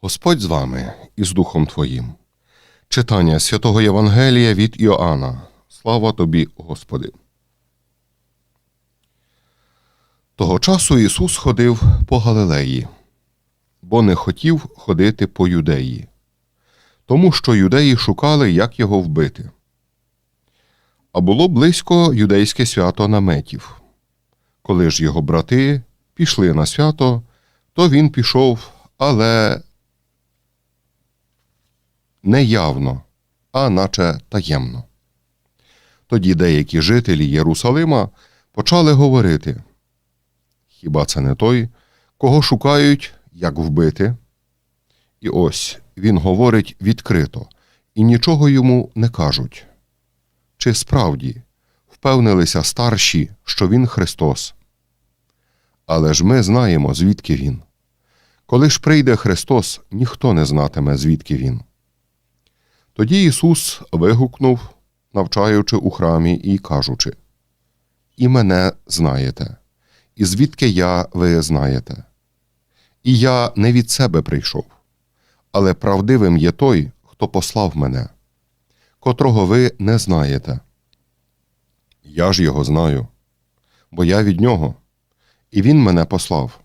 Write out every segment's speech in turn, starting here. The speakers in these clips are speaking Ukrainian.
Господь з вами і з Духом Твоїм. Читання святого Євангелія від Іоанна. Слава тобі, Господи. Того часу Ісус ходив по Галилеї, бо не хотів ходити по юдеї, тому що юдеї шукали, як його вбити. А було близько юдейське свято наметів. Коли ж його брати пішли на свято, то він пішов, але не явно, а наче таємно. Тоді деякі жителі Єрусалима почали говорити: Хіба це не той, кого шукають, як вбити? І ось він говорить відкрито, і нічого йому не кажуть. Чи справді впевнилися старші, що він Христос? Але ж ми знаємо, звідки він. Коли ж прийде Христос, ніхто не знатиме, звідки він. Тоді Ісус вигукнув, навчаючи у храмі і кажучи: І мене знаєте, і звідки я ви знаєте. І я не від себе прийшов, але правдивим є той, хто послав мене, котрого ви не знаєте. Я ж його знаю, бо я від нього, і він мене послав.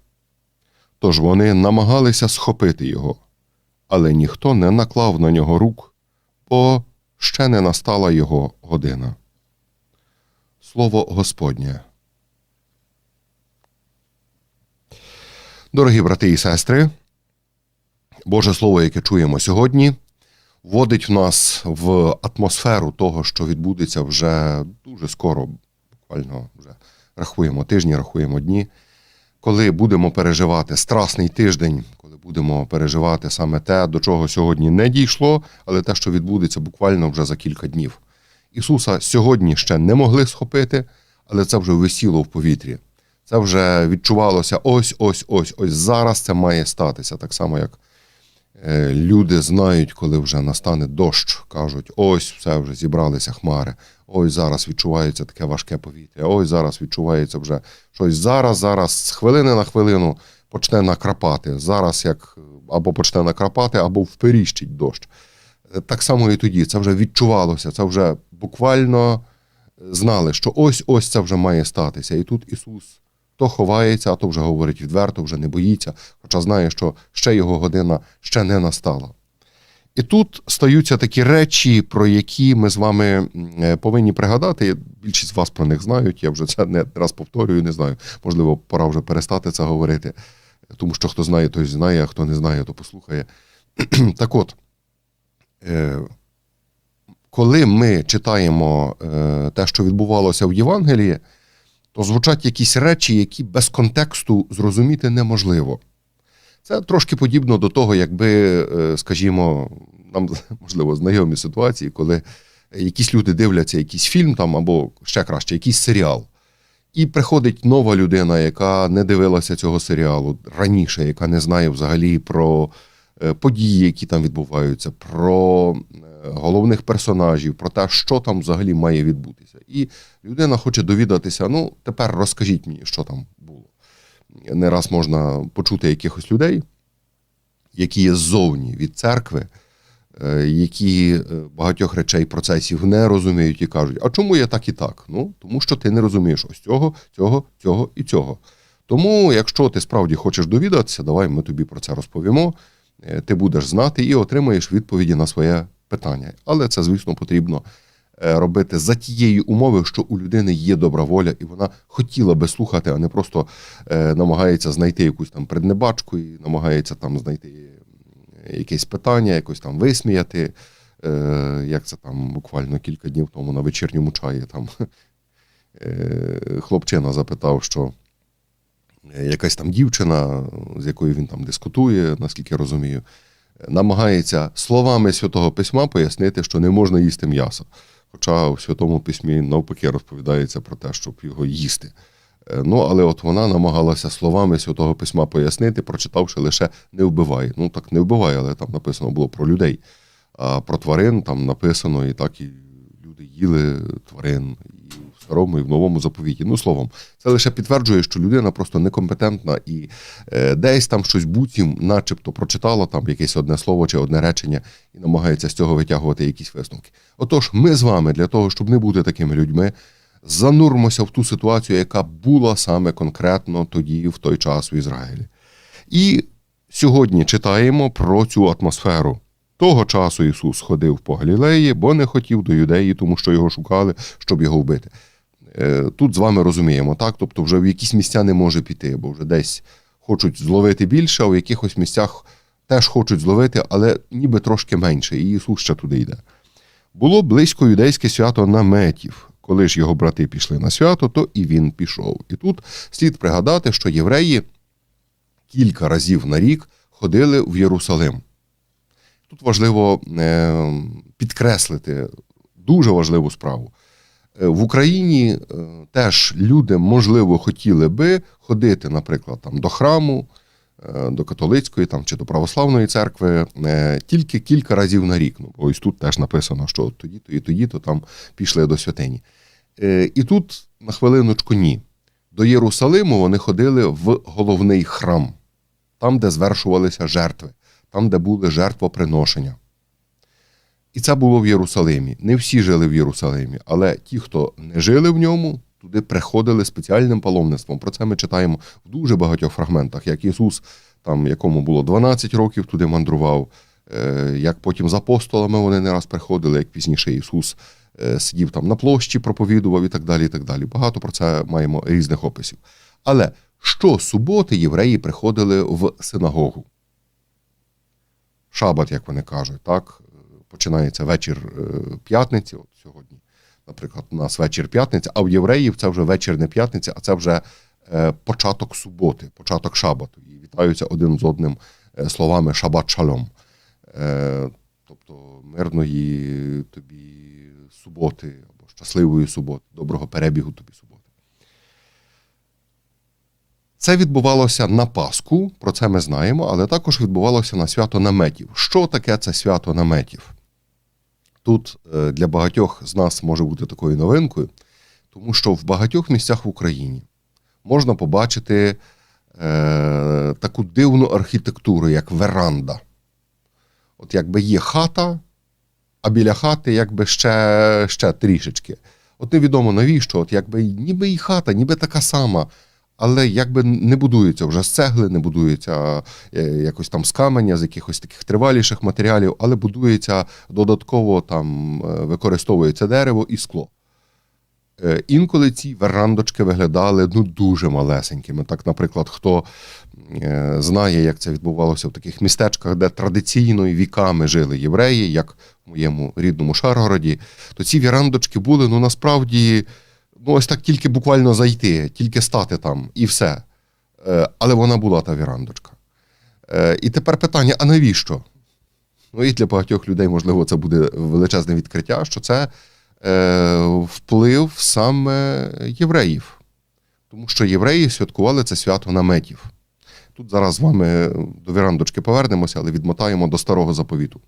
Тож вони намагалися схопити його, але ніхто не наклав на нього рук бо ще не настала його година. Слово Господнє. Дорогі брати і сестри, Боже Слово, яке чуємо сьогодні, вводить нас в атмосферу того, що відбудеться вже дуже скоро, буквально вже рахуємо тижні, рахуємо дні, коли будемо переживати страсний тиждень, коли будемо переживати саме те, до чого сьогодні не дійшло, але те, що відбудеться буквально вже за кілька днів. Ісуса сьогодні ще не могли схопити, але це вже висіло в повітрі. Це вже відчувалося ось, ось, зараз це має статися. Так само, як люди знають, коли вже настане дощ, кажуть, ось все вже зібралися хмари, ось зараз відчувається таке важке повітря, ось зараз відчувається вже щось зараз, зараз, з хвилини на хвилину почне накрапати. Зараз як або почне накрапати, або вперіщить дощ. Так само і тоді це вже відчувалося, це вже буквально знали, що ось ось це вже має статися. І тут Ісус то ховається, а то вже говорить відверто, вже не боїться, хоча знає, що ще його година ще не настала. І тут стаються такі речі, про які ми з вами повинні пригадати. Більшість з вас про них знають. Я вже це не раз повторюю, не знаю. Можливо, пора вже перестати це говорити. Тому що хто знає, той знає, а хто не знає, то послухає. Так от, е, коли ми читаємо е, те, що відбувалося в Євангелії, то звучать якісь речі, які без контексту зрозуміти неможливо. Це трошки подібно до того, якби, е, скажімо, нам можливо знайомі ситуації, коли якісь люди дивляться якийсь фільм там, або ще краще, якийсь серіал. І приходить нова людина, яка не дивилася цього серіалу раніше, яка не знає взагалі про події, які там відбуваються, про е, головних персонажів, про те, що там взагалі має відбутися. І людина хоче довідатися: ну, тепер розкажіть мені, що там було. Не раз можна почути якихось людей, які є ззовні від церкви. Е, які е, багатьох речей процесів не розуміють і кажуть, а чому я так і так? Ну, тому що ти не розумієш ось цього, цього, цього і цього. Тому, якщо ти справді хочеш довідатися, давай ми тобі про це розповімо. Е, ти будеш знати і отримаєш відповіді на своє питання. Але це, звісно, потрібно робити за тієї умови, що у людини є добра воля, і вона хотіла би слухати, а не просто намагається знайти якусь там преднебачку і намагається там знайти якесь питання, якось там висміяти. Е, Як це там буквально кілька днів тому на вечірньому чаї там е, хлопчина запитав, що якась там дівчина, з якою він там дискутує, наскільки я розумію, намагається словами Святого Письма пояснити, що не можна їсти м'ясо. Хоча у Святому Письмі навпаки розповідається про те, щоб його їсти. Е, ну, але от вона намагалася словами Святого Письма пояснити, прочитавши лише не вбивай. Ну так не вбивай, але там написано було про людей. А про тварин там написано і так і люди їли тварин, старому і в новому заповіті. Ну словом, це лише підтверджує, що людина просто некомпетентна і е, десь там щось буцім, начебто, прочитала там якесь одне слово чи одне речення і намагається з цього витягувати якісь висновки. Отож, ми з вами для того, щоб не бути такими людьми, занурмося в ту ситуацію, яка була саме конкретно тоді, в той час в Ізраїлі. І сьогодні читаємо про цю атмосферу. Того часу Ісус ходив по Галілеї, бо не хотів до юдеї, тому що його шукали, щоб його вбити. Е, Тут з вами розуміємо, так? Тобто, вже в якісь місця не може піти, бо вже десь хочуть зловити більше, а в якихось місцях теж хочуть зловити, але ніби трошки менше, і Ісус ще туди йде. Було близько юдейське свято наметів. Коли ж його брати пішли на свято, то і він пішов. І тут слід пригадати, що євреї кілька разів на рік ходили в Єрусалим. Тут важливо е, підкреслити дуже важливу справу. Е, В Україні е, теж люди, можливо, хотіли би ходити, наприклад, там, до храму, е, до католицької там, чи до православної церкви тільки кілька разів на рік. Ну, ось тут теж написано, що тоді-то і тоді-то там пішли до святині. І тут на хвилиночку ні. До Єрусалиму вони ходили в головний храм, там, де звершувалися жертви, там, де були жертвоприношення. І це було в Єрусалимі. Не всі жили в Єрусалимі, але ті, хто не жили в ньому, туди приходили спеціальним паломництвом. Про це ми читаємо в дуже багатьох фрагментах, як Ісус, там, якому було 12 років, туди мандрував, е, як потім з апостолами вони не раз приходили, як пізніше Ісус е, сидів там на площі, проповідував і так далі. і так далі. Багато про це маємо різних описів. Але щосуботи євреї приходили в синагогу. Шабат, як вони кажуть, так? Починається вечір е, п'ятниці, от сьогодні, наприклад, у нас вечір п'ятниці, а в євреїв це вже вечір не п'ятниці, а це вже е, початок суботи, початок шабату. І вітаються один з одним е, словами шабат шалом. Тобто мирної тобі суботи або щасливої суботи, доброго перебігу тобі суботи. Це відбувалося на Пасху, про це ми знаємо, але також відбувалося на свято наметів. Що таке це свято наметів? Тут е, для багатьох з нас може бути такою новинкою, тому що в багатьох місцях в Україні можна побачити е, таку дивну архітектуру, як веранда. От якби є хата, а біля хати якби ще, ще трішечки. От невідомо навіщо, от якби ніби і хата, ніби така сама, але якби не будується вже з цегли, не будується е, якось там з каменя, з якихось таких триваліших матеріалів, але будується додатково там е, використовується дерево і скло. Е, Інколи ці верандочки виглядали ну дуже малесенькими. Так, наприклад, хто знає, як це відбувалося в таких містечках, де традиційно і віками жили євреї, як в моєму рідному Шаргороді, то ці вірандочки були ну насправді ну ось так тільки буквально зайти, тільки стати там і все. Е, Але вона була та вірандочка. Е, І тепер питання: а навіщо? Ну і для багатьох людей, можливо, це буде величезне відкриття, що це е, вплив саме євреїв. Тому що євреї святкували це свято наметів. Тут зараз з вами до вірандочки повернемося, але відмотаємо до старого заповіту.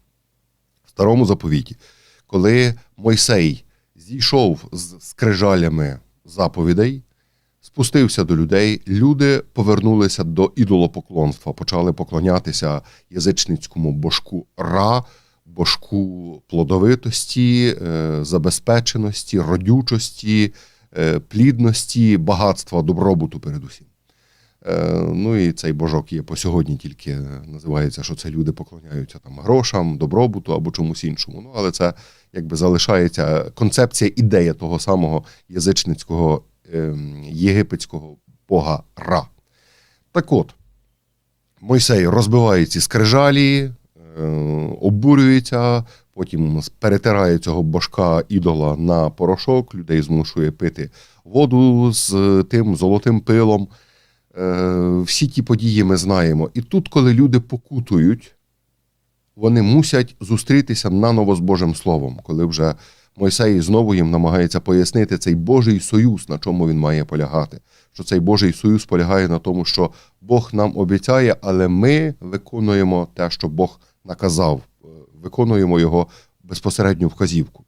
В старому заповіті, коли Мойсей зійшов з скрижалями заповідей, спустився до людей, люди повернулися до ідолопоклонства, почали поклонятися язичницькому божку Ра, божку плодовитості, е, забезпеченості, родючості, е, плідності, багатства, добробуту передусім. Е, Ну і цей божок є по сьогодні, тільки називається, що це люди поклоняються там грошам, добробуту або чомусь іншому. Ну, але це якби залишається концепція, ідея того самого язичницького ем, єгипетського бога Ра. Так от, Мойсей розбиває ці скрижалі, е, обурюється, потім перетирає цього божка ідола на порошок, людей змушує пити воду з тим золотим пилом. Е, Всі ті події ми знаємо. І тут, коли люди покутують, вони мусять зустрітися наново з Божим Словом, коли вже Мойсей знову їм намагається пояснити цей Божий союз, на чому він має полягати. Що цей Божий союз полягає на тому, що Бог нам обіцяє, але ми виконуємо те, що Бог наказав, е, виконуємо його безпосередню вказівку.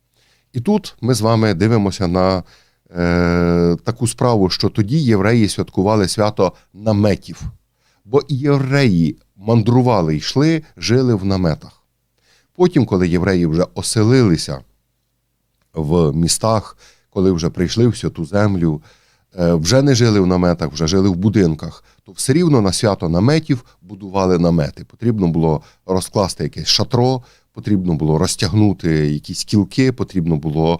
І тут ми з вами дивимося на е, таку справу, що тоді євреї святкували свято наметів. Бо євреї мандрували, йшли, жили в наметах. Потім, коли євреї вже оселилися в містах, коли вже прийшли в святу землю, е, вже не жили в наметах, вже жили в будинках, то все рівно на свято наметів будували намети. Потрібно було розкласти якесь шатро, потрібно було розтягнути якісь кілки, потрібно було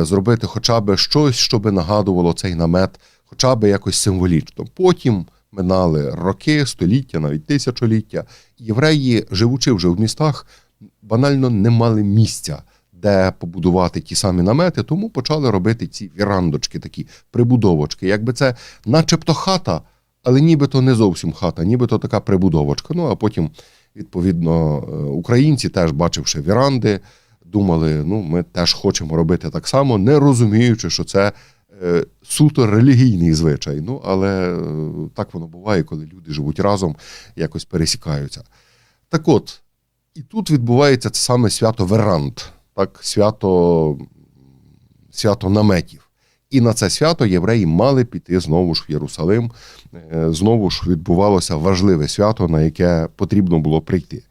зробити хоча б щось, що нагадувало цей намет, хоча б якось символічно. Потім минали роки, століття, навіть тисячоліття. Євреї, живучи вже в містах, банально не мали місця, де побудувати ті самі намети, тому почали робити ці вірандочки, такі прибудовочки. Якби це начебто хата, але нібито не зовсім хата, нібито така прибудовочка. Ну а потім, відповідно, е, українці, теж бачивши віранди, думали, ну ми теж хочемо робити так само, не розуміючи, що це е, суто релігійний звичай. Ну, але е, так воно буває, коли люди живуть разом, якось пересікаються. Так от, і тут відбувається це саме свято Веранд, так, свято, свято наметів. І на це свято євреї мали піти знову ж в Єрусалим. Е, Знову ж відбувалося важливе свято, на яке потрібно було прийти.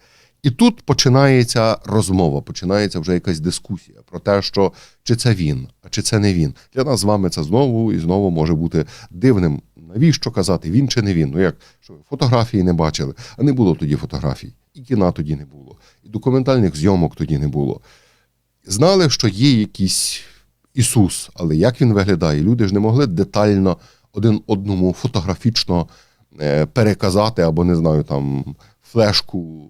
І тут починається розмова, починається вже якась дискусія про те, що чи це він, а чи це не він. Для нас з вами це знову і знову може бути дивним. Навіщо казати, він чи не він? Ну як що фотографії не бачили, а не було тоді фотографій, і кіна тоді не було, і документальних зйомок тоді не було. Знали, що є якийсь Ісус, але як він виглядає? Люди ж не могли детально один одному фотографічно е, переказати або не знаю, там флешку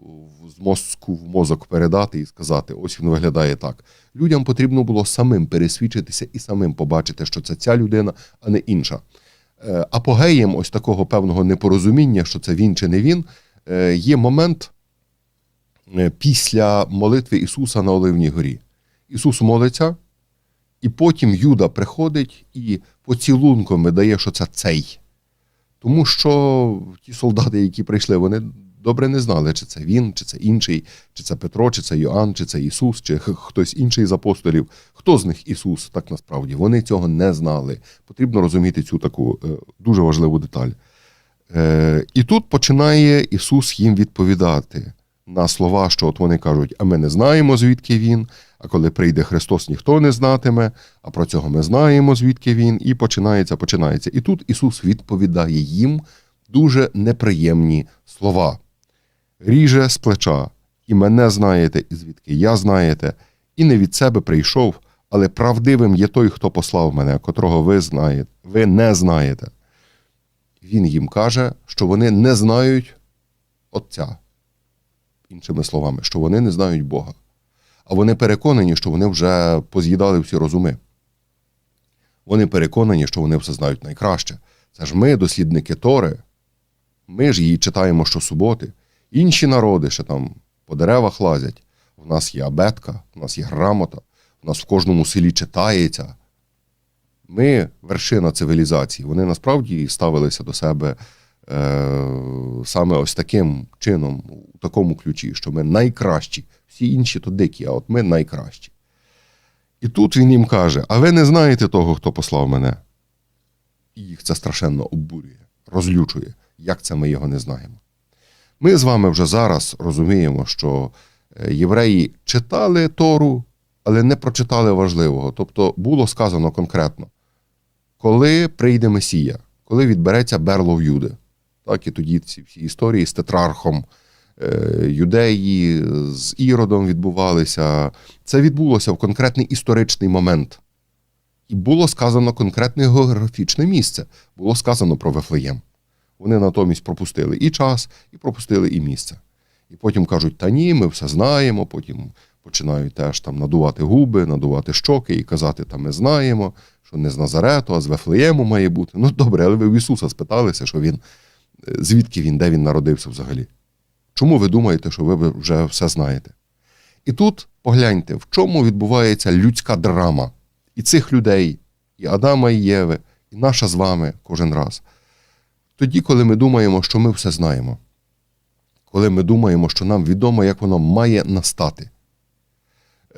з мозку в мозок передати і сказати: ось він виглядає так. Людям потрібно було самим пересвідчитися і самим побачити, що це ця людина, а не інша. Е, Апогеєм ось такого певного непорозуміння, що це він чи не він, е, є момент е, після молитви Ісуса на Оливній горі. Ісус молиться, і потім Юда приходить і поцілунком видає, що це цей. Тому що ті солдати, які прийшли, вони добре не знали, чи це він, чи це інший, чи це Петро, чи це Йоанн, чи це Ісус, чи хтось інший з апостолів. Хто з них Ісус, так насправді? Вони цього не знали. Потрібно розуміти цю таку е, дуже важливу деталь. Е, і тут починає Ісус їм відповідати на слова, що от вони кажуть: а ми не знаємо, звідки він. А коли прийде Христос, ніхто не знатиме, а про цього ми знаємо, звідки він. І починається, починається. І тут Ісус відповідає їм дуже неприємні слова. Ріже з плеча, і мене знаєте, і звідки я знаєте, і не від себе прийшов, але правдивим є той, хто послав мене, котрого ви знаєте, ви не знаєте. Він їм каже, що вони не знають Отця. Іншими словами, що вони не знають Бога. А вони переконані, що вони вже поз'їдали всі розуми. Вони переконані, що вони все знають найкраще. Це ж ми, дослідники Тори, ми ж її читаємо щосуботи. Інші народи ще там по деревах лазять. У нас є абетка, у нас є грамота, у нас в кожному селі читається. Ми вершина цивілізації. Вони насправді ставилися до себе е, саме ось таким чином, у такому ключі, що ми найкращі. Всі інші то дикі, а от ми найкращі. І тут він їм каже: А ви не знаєте того, хто послав мене? І їх це страшенно обурює, розлючує. Як це ми його не знаємо? Ми з вами вже зараз розуміємо, що е, євреї читали Тору, але не прочитали важливого. Тобто було сказано конкретно, коли прийде Месія, коли відбереться берло в Юди. Так і тоді ці всі історії з тетрархом е, юдеї, з Іродом відбувалися. Це відбулося в конкретний історичний момент. І було сказано конкретне географічне місце. Було сказано про Вифлеєм. Вони натомість пропустили і час, і пропустили і місце. І потім кажуть: та ні, ми все знаємо. Потім починають теж там надувати губи, надувати щоки і казати, та ми знаємо, що не з Назарету, а з Вифлеєму має бути. Ну добре, але ви в Ісуса спиталися, що він, е, звідки він, де він народився взагалі. Чому ви думаєте, що ви вже все знаєте? І тут погляньте, в чому відбувається людська драма і цих людей, і Адама, і Єви, і наша з вами кожен раз. Тоді, коли ми думаємо, що ми все знаємо, коли ми думаємо, що нам відомо, як воно має настати.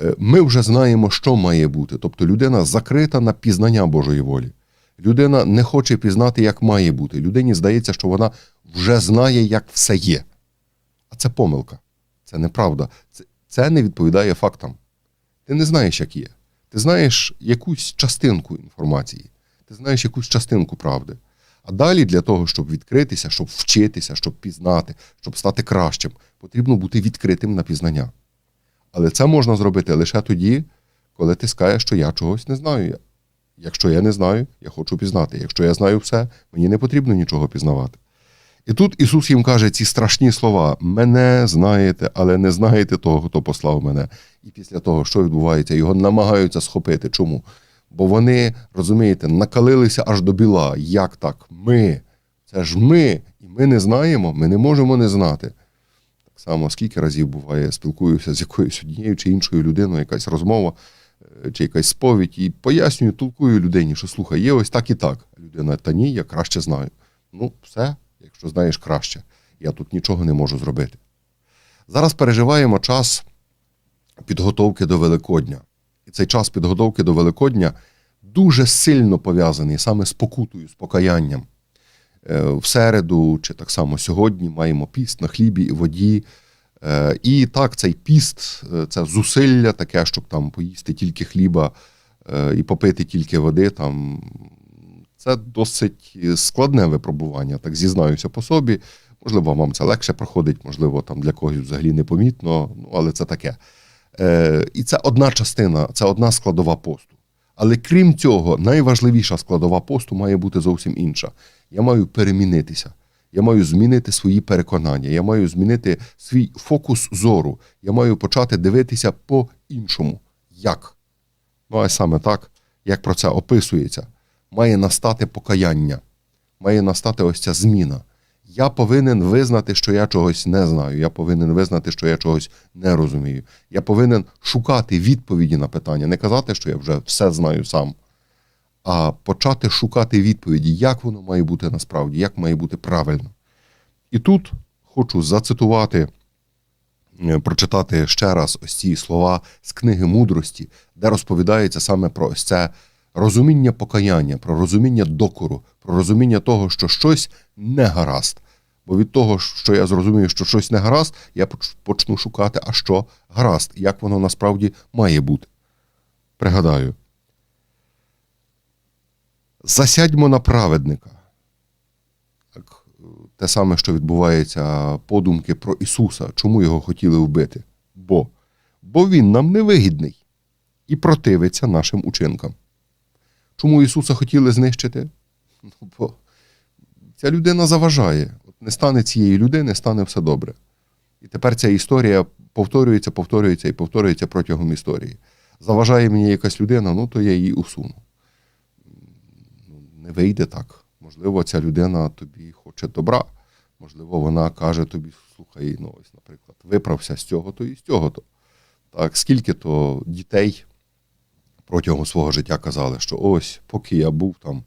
Е, Ми вже знаємо, що має бути. Тобто людина закрита на пізнання Божої волі. Людина не хоче пізнати, як має бути. Людині здається, що вона вже знає, як все є. А це помилка. Це неправда. Це, це не відповідає фактам. Ти не знаєш, як є. Ти знаєш якусь частинку інформації, ти знаєш якусь частинку правди. А далі для того, щоб відкритися, щоб вчитися, щоб пізнати, щоб стати кращим, потрібно бути відкритим на пізнання. Але це можна зробити лише тоді, коли ти скажеш, що я чогось не знаю. Якщо я не знаю, я хочу пізнати. Якщо я знаю все, мені не потрібно нічого пізнавати. І тут Ісус їм каже ці страшні слова: мене знаєте, але не знаєте того, хто послав мене. І після того, що відбувається, його намагаються схопити. Чому? Бо вони, розумієте, накалилися аж до біла. Як так? Ми. Це ж ми. І ми не знаємо, ми не можемо не знати. Так само, скільки разів буває, спілкуюся з якоюсь однією чи іншою людиною, якась розмова е, чи якась сповідь, і пояснюю, толкую людині, що слухай, є ось так і так. Людина, та ні, я краще знаю. Ну, все, якщо знаєш краще, я тут нічого не можу зробити. Зараз переживаємо час підготовки до Великодня. Цей час підготовки до Великодня дуже сильно пов'язаний саме з покутою, з покаянням. Е, В середу, чи так само сьогодні, маємо піст на хлібі і воді. Е, І так, цей піст е, це зусилля таке, щоб там поїсти тільки хліба і попити тільки води. Там, це досить складне випробування, так зізнаюся по собі. Можливо, вам це легше проходить, можливо, там для когось взагалі непомітно, ну, але це таке. Е, І це одна частина, це одна складова посту. Але крім цього, найважливіша складова посту має бути зовсім інша. Я маю перемінитися. Я маю змінити свої переконання, я маю змінити свій фокус зору. Я маю почати дивитися по-іншому. Як? Ну, а саме так, як про це описується, має настати покаяння, має настати ось ця зміна. Я повинен визнати, що я чогось не знаю. Я повинен визнати, що я чогось не розумію. Я повинен шукати відповіді на питання, не казати, що я вже все знаю сам, а почати шукати відповіді, як воно має бути насправді, як має бути правильно. І тут хочу зацитувати, е, прочитати ще раз ось ці слова з книги мудрості, де розповідається саме про ось це розуміння покаяння, про розуміння докору, про розуміння того, що щось не гаразд. Бо від того, що я зрозумію, що щось не гаразд, я почну шукати, а що гаразд, як воно насправді має бути. Пригадаю. Засядьмо на праведника. Так, те саме, що відбувається подумки про Ісуса, чому його хотіли вбити? Бо, Бо Він нам невигідний і противиться нашим учинкам. Чому Ісуса хотіли знищити? Ну, бо ця людина заважає. Не стане цієї людини, стане все добре. І тепер ця історія повторюється, повторюється і повторюється протягом історії. Заважає мені якась людина, ну то я її усуну. Ну, Не вийде так. Можливо, ця людина тобі хоче добра. Можливо, вона каже тобі: слухай, ну ось, наприклад, виправся з цього-то і з цього-то. Так, скільки то дітей протягом свого життя казали, що ось, поки я був там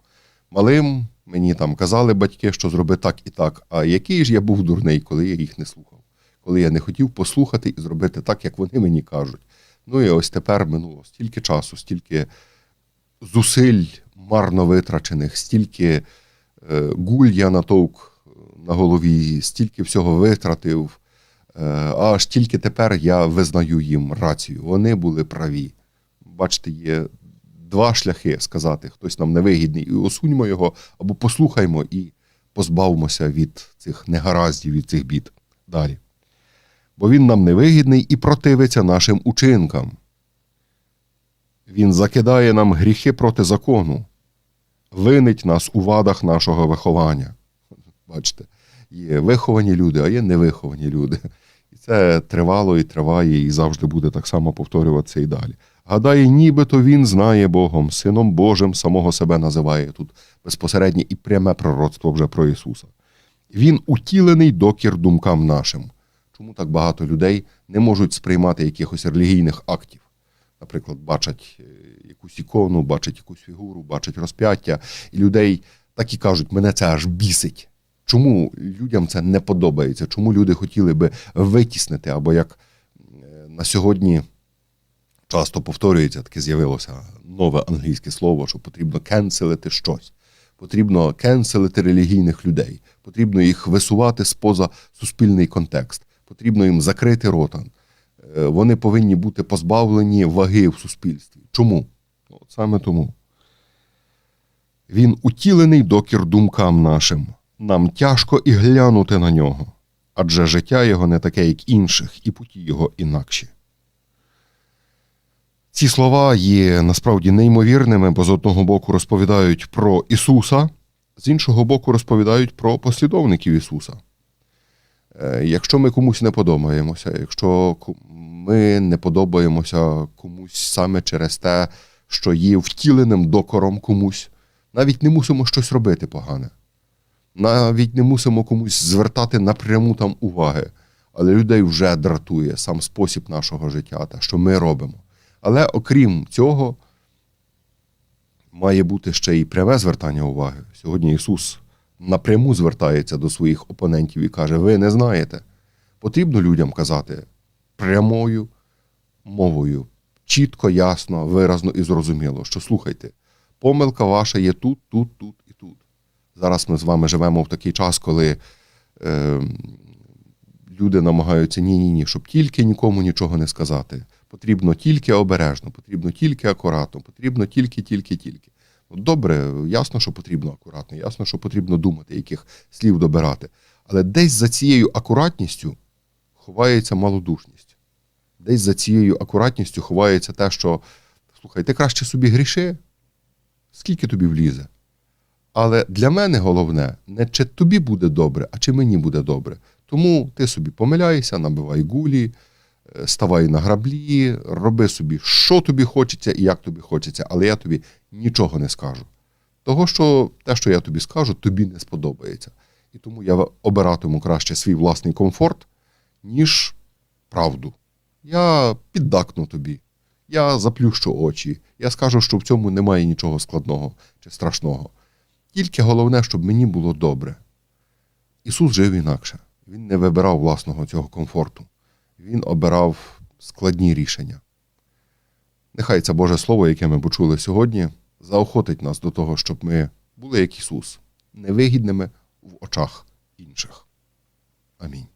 малим, мені там казали батьки, що зроби так і так. А який ж я був дурний, коли я їх не слухав, коли я не хотів послухати і зробити так, як вони мені кажуть. Ну і ось тепер минуло стільки часу, стільки зусиль марно витрачених, стільки е, гуль я натовк на голові, стільки всього витратив. Е, аж тільки тепер я визнаю їм рацію. Вони були праві. Бачите, є два шляхи сказати, хтось нам невигідний, і усуньмо його, або послухаймо і позбавимося від цих негараздів, від цих бід. Далі. Бо він нам невигідний і противиться нашим учинкам. Він закидає нам гріхи проти закону, винить нас у вадах нашого виховання. Бачите, є виховані люди, а є невиховані люди. І це тривало і триває, і завжди буде так само повторюватися і далі. Гадає, нібито він знає Богом, Сином Божим самого себе називає тут безпосереднє і пряме пророцтво вже про Ісуса. Він утілений докір думкам нашим. Чому так багато людей не можуть сприймати якихось релігійних актів? Наприклад, бачать е, якусь ікону, бачать якусь фігуру, бачать розп'яття, і людей так і кажуть, мене це аж бісить. Чому людям це не подобається? Чому люди хотіли би витіснити, або як е, на сьогодні часто повторюється, таке з'явилося нове англійське слово, що потрібно кенселити щось. Потрібно кенселити релігійних людей, потрібно їх висувати споза суспільний контекст, потрібно їм закрити рота. Е, Вони повинні бути позбавлені ваги в суспільстві. Чому? Ну, от саме тому. Він утілений докір думкам нашим. Нам тяжко і глянути на нього, адже життя його не таке, як інших, і путі його інакші. Ці слова є насправді неймовірними, бо з одного боку розповідають про Ісуса, з іншого боку, розповідають про послідовників Ісуса. Е, Якщо ми комусь не подобаємося, якщо ми не подобаємося комусь саме через те, що є втіленим докором комусь, навіть не мусимо щось робити погане. Навіть не мусимо комусь звертати напряму там уваги. Але людей вже дратує сам спосіб нашого життя, те, що ми робимо. Але окрім цього, має бути ще й пряме звертання уваги. Сьогодні Ісус напряму звертається до своїх опонентів і каже: Ви не знаєте. Потрібно людям казати прямою мовою, чітко, ясно, виразно і зрозуміло, що слухайте, помилка ваша є тут, тут, тут і тут. Зараз ми з вами живемо в такий час, коли е, люди намагаються ні-ні ні, щоб тільки нікому нічого не сказати. Потрібно тільки обережно, потрібно тільки акуратно, потрібно тільки, тільки, тільки. Ну, добре, ясно, що потрібно акуратно, ясно, що потрібно думати, яких слів добирати. Але десь за цією акуратністю ховається малодушність. Десь за цією акуратністю ховається те, що слухай, ти краще собі гріши, скільки тобі влізе. Але для мене головне не чи тобі буде добре, а чи мені буде добре. Тому ти собі помиляйся, набивай гулі, ставай на граблі, роби собі, що тобі хочеться і як тобі хочеться, але я тобі нічого не скажу. Того, що те, що я тобі скажу, тобі не сподобається. І тому я обиратиму краще свій власний комфорт, ніж правду. Я піддакну тобі, я заплющу очі, я скажу, що в цьому немає нічого складного чи страшного. Тільки головне, щоб мені було добре. Ісус жив інакше. Він не вибирав власного цього комфорту. Він обирав складні рішення. Нехай це Боже Слово, яке ми почули сьогодні, заохотить нас до того, щоб ми були як Ісус, невигідними в очах інших. Амінь.